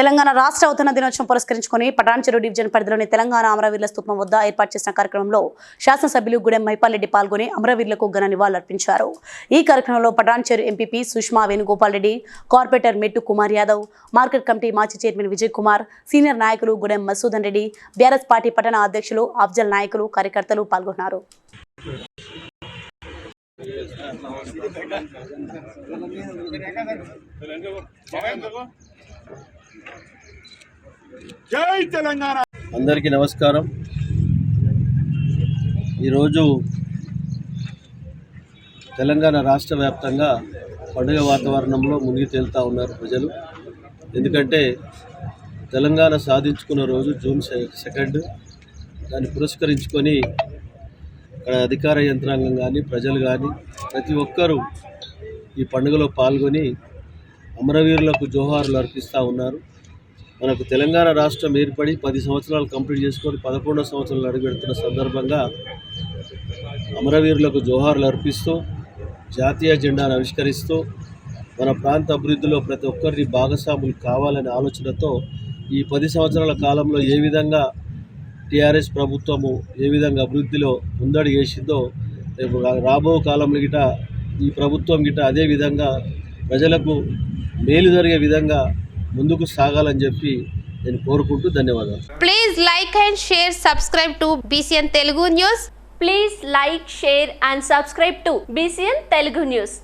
తెలంగాణ రాష్ట్ర అవతరణ దినోత్సవం పురస్కరించుకొని పటాన్చెరు డివిజన్ పరిధిలోని తెలంగాణ అమరవీరుల స్థూపం వద్ద ఏర్పాటు చేసిన కార్యక్రమంలో శాసనసభ్యులు గుడెం మైపాల్రెడ్డి పాల్గొని అమరవీరులకు ఘన నివాళులర్పించారు. ఈ కార్యక్రమంలో Patancheru MPP Sushma Venugopal Reddy corporator Mettu Kumar Yadav market committee మాజీ చైర్మన్ విజయ్ కుమార్ సీనియర్ నాయకులు గుడెం మసూదన్ రెడ్డి బీఆర్ఎస్ పార్టీ పట్టణ అధ్యక్షులు అఫ్జల్ నాయకులు కార్యకర్తలు పాల్గొన్నారు. జై తెలంగాణ. అందరికీ నమస్కారం. ఈరోజు తెలంగాణ రాష్ట్ర వ్యాప్తంగా పండుగ వాతావరణంలో మునిగి తేలుతూ ఉన్నారు ప్రజలు. ఎందుకంటే తెలంగాణ సాధించుకున్న రోజు జూన్ సె- సెకండ్. దాన్ని పురస్కరించుకొని అక్కడ అధికార యంత్రాంగం కానీ ప్రజలు కానీ ప్రతి ఒక్కరూ ఈ పండుగలో పాల్గొని అమరవీరులకు జోహార్లు అర్పిస్తూ ఉన్నారు. మనకు తెలంగాణ రాష్ట్రం ఏర్పడి పది సంవత్సరాలు కంప్లీట్ చేసుకొని పదకొండో సంవత్సరాలు అడుగుపెడుతున్న సందర్భంగా అమరవీరులకు జోహార్లు అర్పిస్తూ జాతీయ జెండాను ఆవిష్కరిస్తూ మన ప్రాంత అభివృద్ధిలో ప్రతి ఒక్కరిని భాగస్వాములు కావాలనే ఆలోచనతో ఈ పది సంవత్సరాల కాలంలో ఏ విధంగా టీఆర్ఎస్ ప్రభుత్వము ఏ విధంగా అభివృద్ధిలో ముందడి వేసిందో రేపు రా- రాబో కాలంలో గిట ఈ ప్రభుత్వం గిట అదే విధంగా ప్రజలకు మేలు జరిగే విధంగా ముందుకు సాగాలని చెప్పి నేను కోరుకుంటూ ధన్యవాదాలు. Please like and share subscribe to BCN Telugu news please like share and subscribe to BCN Telugu news